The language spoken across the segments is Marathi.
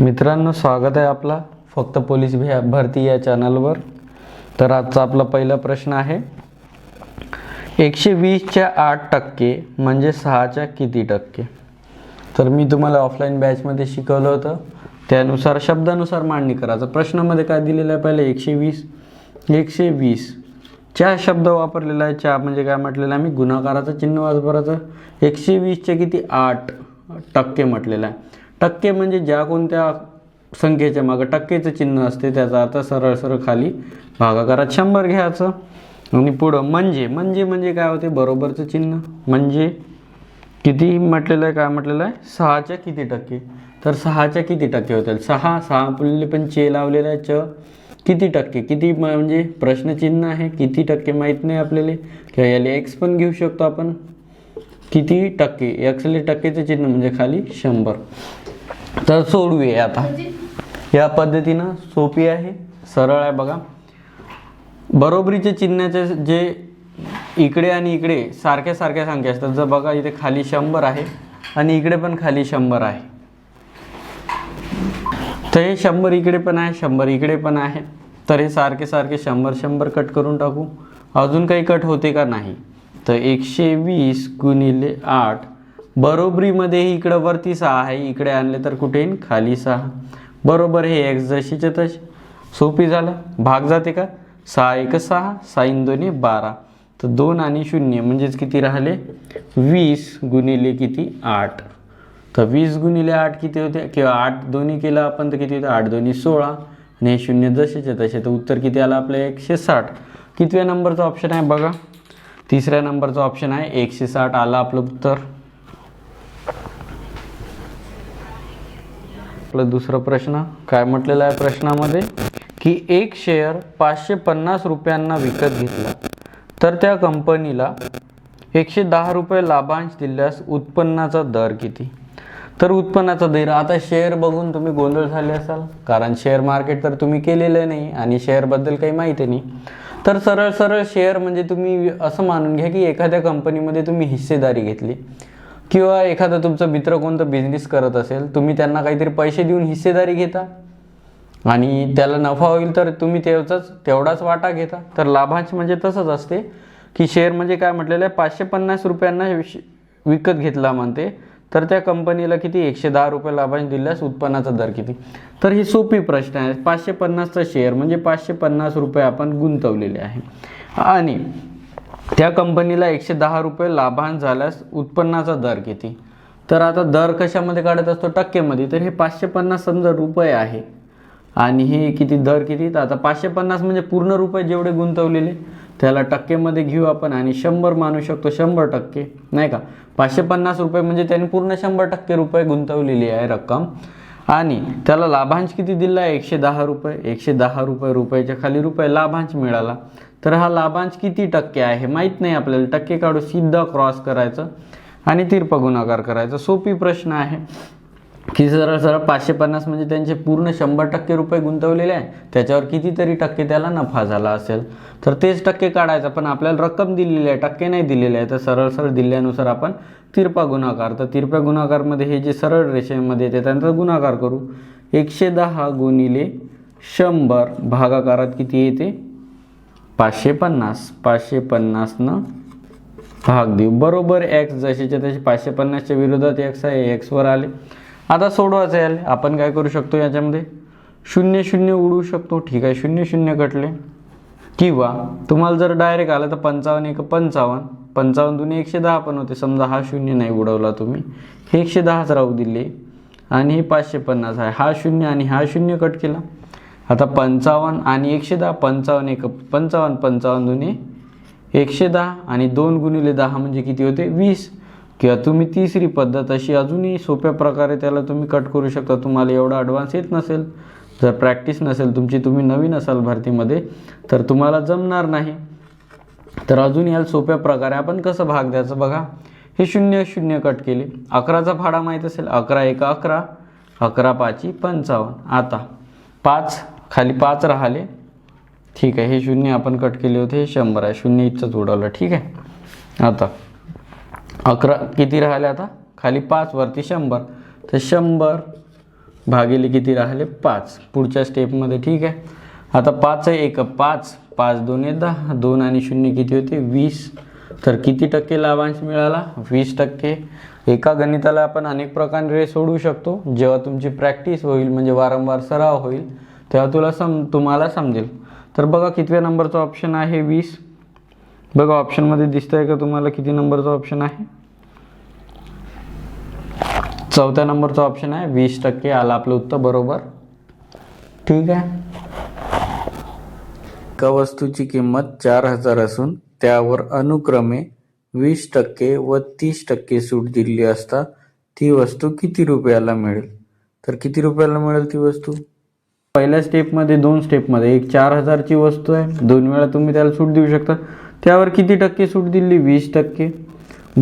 मित्रांनो स्वागत आहे आपला. फक्त पोलीस भ्या भरती या चॅनलवर तर आजचा आपला पहिला प्रश्न आहे एकशे वीसच्या आठ टक्के म्हणजे सहाच्या किती टक्के? तर मी तुम्हाला ऑफलाईन बॅचमध्ये शिकवलं होतं. त्यानुसार शब्दानुसार मांडणी करायचं प्रश्नामध्ये काय दिलेलं आहे पहिले? एकशे वीस. एकशे वीस च्या शब्द वापरलेला आहे. च्या म्हणजे काय म्हटलेलं आहे? मी गुणाकाराचं चिन्ह वापरायचं एकशे वीसच्या किती आठ टक्के म्हटलेलं आहे. टक्के म्हणजे ज्या कोणत्या संख्येच्या मागं टक्केचं चिन्ह असते त्याचा अर्थ सरळ सरळ खाली भागाकारात शंभर घ्यायचं. आणि पुढं म्हणजे म्हणजे म्हणजे काय होते? बरोबरचं चिन्ह. म्हणजे किती म्हटलेलं आहे काय म्हटलेलं आहे? सहाच्या किती टक्के? तर सहाच्या किती टक्के होतील? सहा सहा पुढले पण चे लावलेलं आहे च. किती टक्के? किती म- म्हणजे प्रश्नचिन्ह आहे किती टक्के माहीत नाही आपल्याला? किंवा याला एक्स पण घेऊ शकतो आपण. किती टक्के? एक्सले टक्केचं चिन्ह म्हणजे खाली शंभर. तर सोडूया आता. या पद्धतीनं सोपी आहे सरळ आहे बघा. बरोबरीचे चिन्हाचे जे इकडे आणि इकडे सारख्या सारख्या संख्या असतात. जर बघा इथे खाली शंभर आहे आणि इकडे पण खाली शंभर आहे. तर हे शंभर इकडे पण आहे शंभर इकडे पण आहे. तर हे सारखे सारखे शंभर शंभर कट करून टाकू. अजून काही कट होते का नाही? तर एकशे वीस गुणिले आठ बरोबरीमध्ये इकडं वरती सहा आहे इकडे आणले तर कुठे? येईन खाली सहा. बरोबर हे एक्स जशीचे तसे. सोपी झालं. भाग जाते का? सहा एक सहा साईन दोन्ही बारा. तर दोन आणि शून्य म्हणजेच किती राहिले? वीस गुणिले किती? आठ. तर वीस गुणिले आठ किती होते? किंवा आठ दोन्ही केलं आपण तर किती होते? आठ दोन्ही सोळा. आणि हे शून्य जसेचे तसे. तर उत्तर किती आलं आपलं? एकशे साठ. कितव्या नंबरचं ऑप्शन आहे बघा. तिसऱ्या नंबरचं ऑप्शन आहे एकशे साठ आलं आपलं उत्तर. आपलं दुसरं प्रश्न काय म्हटलेलं आहे प्रश्नामध्ये? की एक शेअर पाचशे पन्नास रुपयांना विकत घेतला. तर त्या कंपनीला एकशे दहा रुपये लाभांश दिल्यास उत्पन्नाचा दर किती? तर उत्पन्नाचा दर आता शेअर बघून तुम्ही गोंधळ झाले असाल. कारण शेअर मार्केट तर तुम्ही केलेलं नाही आणि शेअरबद्दल काही माहिती नाही. तर सरळ सरळ शेअर म्हणजे तुम्ही असं मानून घ्या की एखाद्या कंपनीमध्ये तुम्ही हिस्सेदारी घेतली. किंवा एखादा तुमचा मित्र कोणता बिझनेस करत असेल तुम्ही त्यांना काहीतरी पैसे देऊन हिस्सेदारी घेता. आणि त्याला नफा होईल तर तुम्ही त्याचाच तेवढाच वाटा घेता. तर लाभांश म्हणजे तसंच असते. की शेअर म्हणजे काय म्हटलेलं आहे? पाचशे पन्नास रुपयांना विकत घेतला म्हणते. तर त्या कंपनीला किती? एकशे दहा रुपये लाभांश दिल्यास उत्पन्नाचा दर किती? तर ही सोपी प्रश्न आहे. पाचशे पन्नासचा शेअर म्हणजे पाचशे पन्नास रुपये आपण गुंतवलेले आहे. आणि त्या कंपनीला एकशे दहा रुपये लाभांश झाल्यास उत्पन्नाचा दर किती? तर आता दर कशामध्ये काढत असतो? टक्केमध्ये तर हे पाचशे पन्नास समजा रुपये आहे. आणि हे किती? दर किती? तर आता पाचशे पन्नास म्हणजे पूर्ण रुपये जेवढे गुंतवलेले त्याला टक्केमध्ये घेऊ आपण आणि शंभर मानू शकतो शंभर टक्के नाही का? पाचशे पन्नास रुपये म्हणजे त्याने पूर्ण शंभर टक्के रुपये गुंतवलेली आहे रक्कम. आणि त्याला लाभांश किती दिला? आहे एकशे दहा रुपये. एकशे दहा रुपये रुपयाच्या खाली रुपये लाभांश मिळाला. तर हा लाभांश किती टक्के आहे? माहीत नाही आपल्याला. टक्के काढू सिद्धा क्रॉस करायचं आणि तिरपा गुणाकार करायचा. सोपी प्रश्न आहे. की सरळ सरळ पाचशे पन्नास म्हणजे त्यांचे पूर्ण शंभर टक्के रुपये गुंतवलेले आहे त्याच्यावर कितीतरी टक्के त्याला नफा झाला असेल तर तेच टक्के काढायचा. पण आपल्याला रक्कम दिलेली आहे टक्के नाही दिलेले आहे तर सरळ सरळ दिल्यानुसार आपण तिरपा गुणाकार. तर तिरप्या गुणाकारमध्ये हे जे सरळ रेषेमध्ये येते त्यांचा गुणाकार करू. एकशे दहा गुणिले शंभर भागाकारात किती येते? पाचशे पन्नास पाचशे पन्नासनं भाग देऊ. बरोबर एक्स जशीच्या तशी पाचशे पन्नासच्या विरोधात एक्स आहे एक्सवर आले. आता सोडवायचं याले. आपण काय करू शकतो याच्यामध्ये? शून्य शून्य उडवू शकतो. ठीक आहे शून्य शून्य कटले. किंवा तुम्हाला जर डायरेक्ट आलं तर पंचावन्न एक पंचावन्न. पंचावन्न दोन्ही एकशे दहा पण होते. समजा हा शून्य नाही उडवला तुम्ही. हे एकशे दहाच राहू दिले. आणि हे पाचशे पन्नास आहे. हा शून्य आणि हा शून्य कट केला. आता पंचावन्न आणि एकशे दहा पंचावन्न एक पंचावन्न पंचावन्न दोन्ही एकशे दहा आणि दोन गुणिले दहा म्हणजे किती होते? वीस. किंवा तुम्ही तिसरी पद्धत अशी अजूनही सोप्या प्रकारे त्याला तुम्ही कट करू शकता. तुम्हाला एवढा ॲडव्हान्स येत नसेल. जर प्रॅक्टिस नसेल तुमची तुम्ही नवीन असाल भरतीमध्ये तर तुम्हाला जमणार नाही. तर अजून याला सोप्या प्रकारे आपण कसं भाग द्यायचं बघा. हे शून्य शून्य कट केले. अकराचा भाडा माहीत असेल? अकरा एक अकरा. अकरा पाची पंचावन्न. आता पाच खाली पाच राहिले. ठीक आहे हे शून्य आपण कट केले होते हे शंभर आहे. शून्य इथचंच उडवलं ठीक आहे. आता अकरा किती राहिले आता? खाली पाच वरती शंभर. तर शंभर भागिले किती राहिले? पाच. पुढच्या स्टेपमध्ये ठीक आहे. आता पाच आहे एक पाच. पाच दोन आहे दहा. दोन आणि शून्य किती होते? वीस. तर किती टक्के लाभांश मिळाला? वीस टक्के. एका गणिताला आपण अनेक प्रकारे सोडवू शकतो. जेव्हा तुमची प्रॅक्टिस होईल म्हणजे वारंवार सराव होईल तेव्हा तुला सम तुम्हाला समजेल. तर बघा कितव्या नंबरचा ऑप्शन आहे वीस. बघा ऑप्शनमध्ये दिसतंय का तुम्हाला किती नंबरचा ऑप्शन आहे? चौथ्या नंबरचा ऑप्शन आहे वीस टक्के. आला आपलं उत्तर बरोबर. ठीक आहे. एका वस्तूची किंमत चार हजार असून त्यावर अनुक्रमे वीस टक्के व तीस टक्के सूट दिली असता ती वस्तू किती रुपयाला मिळेल? तर किती रुपयाला मिळेल ती वस्तू? पहिल्या स्टेपमध्ये दोन स्टेपमध्ये एक चार हजारची वस्तू आहे. दोन वेळा तुम्ही त्याला सूट देऊ शकता. त्यावर किती टक्के सूट दिली? वीस टक्के.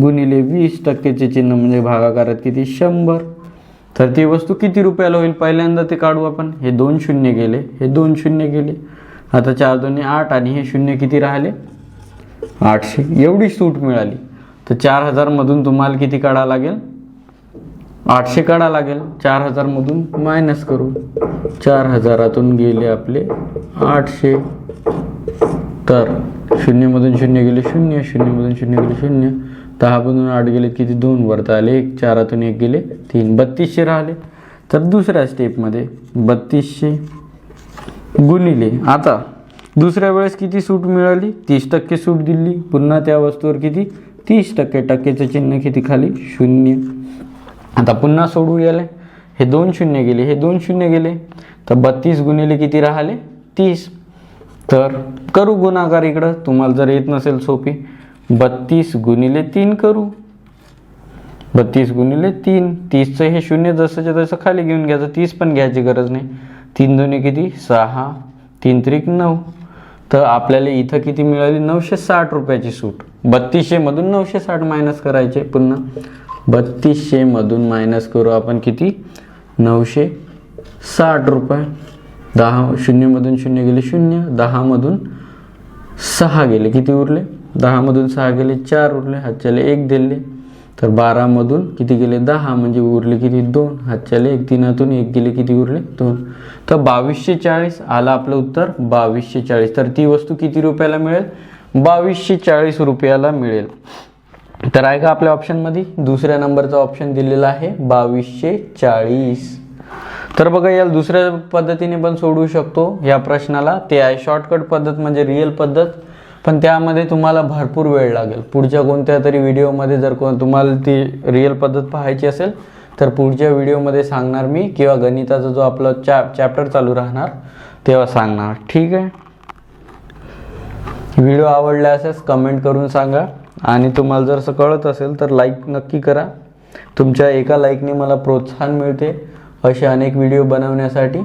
गुणिले वीस टक्केचे चिन्ह म्हणजे भागाकारात किती? शंभर. तर ती वस्तू किती रुपयाला होईल? पहिल्यांदा ते काढू आपण. हे दोन शून्य गेले. हे दोन शून्य गेले. आता चार दोन्ही आठ आणि हे शून्य किती राहिले? आठशे. एवढी सूट मिळाली. तर चार हजारमधून तुम्हाला किती काढा लागेल? आठशे काढा लागेल. चार हजारमधून मायनस करू. चार हजारातून गेले आपले आठशे. तर शून्यमधून शून्य गेले शून्य शून्यमधून शून्य गेले शून्य. दहामधून आठ गेले किती? दोन वरता आले एक. चारातून एक गेले तीन. बत्तीसशे राहिले. तर दुसऱ्या स्टेपमध्ये बत्तीसशे गुणिले. आता दुसऱ्या वेळेस किती सूट मिळाली? तीस टक्के सूट दिली. पुन्हा त्या वस्तूवर किती? तीस टक्के. टक्केचं चिन्ह किती खाली? शून्य. आता पुन्हा सोडू याले. हे दोन शून्य गेले. हे दोन शून्य गेले. तर बत्तीस गुणिले किती राहिले? तीस. तर करू गुणाकार इकडं. तुम्हाला जर येत नसेल सोपी. बत्तीस गुणिले तीन करू. बत्तीस गुणिले तीन. तीसचं हे शून्य जसंच्या तसं खाली घेऊन घ्यायचं तीस पण घ्यायची गरज नाही. तीन दोन्ही किती? सहा. तीन त्रिक नऊ. तर आपल्याला इथं किती मिळाली? नऊशे साठ रुपयाची सूट. बत्तीसशेमधून नऊशे साठ मायनस करायचे पुन्हा. बत्तीसशेमधून मायनस करू आपण किती? नऊशे साठ रुपये. दहा शून्यमधून शून्य गेले शून्य. दहामधून सहा गेले. किती उरले? दहामधून सहा गेले चार उरले. हातच्याले एक दिले. तर बारामधून किती गेले? दहा. म्हणजे उरले किती? दोन. हातच्याले एक तीनातून एक गेले किती? उरले दोन. तर बावीसशे चाळीस आलं आपलं उत्तर. बावीसशे चाळीस. तर ती वस्तू किती रुपयाला मिळेल? बावीसशे चाळीस रुपयाला मिळेल. तर आहे का आपल्या ऑप्शनमध्ये दुसऱ्या नंबरचा ऑप्शन दिलेला आहे. बावीसशे चाळीस. तर बघा याला दुसऱ्या पद्धतीने पण सोडवू शकतो या प्रश्नाला. ते आहे शॉर्टकट पद्धत म्हणजे रिअल पद्धत. पण त्यामध्ये तुम्हाला भरपूर वेळ लागेल. पुढच्या कोणत्या तरी व्हिडिओमध्ये जर कोण तुम्हाला ती रिअल पद्धत पाहायची असेल तर पुढच्या व्हिडिओमध्ये सांगणार मी किंवा गणिताचा जो आपला चॅप चॅप्टर चालू राहणार तेव्हा सांगणार. ठीक आहे? व्हिडिओ आवडला असेल कमेंट करून सांगा. आणि तुम्हाला जर असं कळत असेल तर लाईक नक्की करा. तुमच्या एका लाईकने मला प्रोत्साहन मिळते असे अनेक व्हिडिओ बनवण्यासाठी.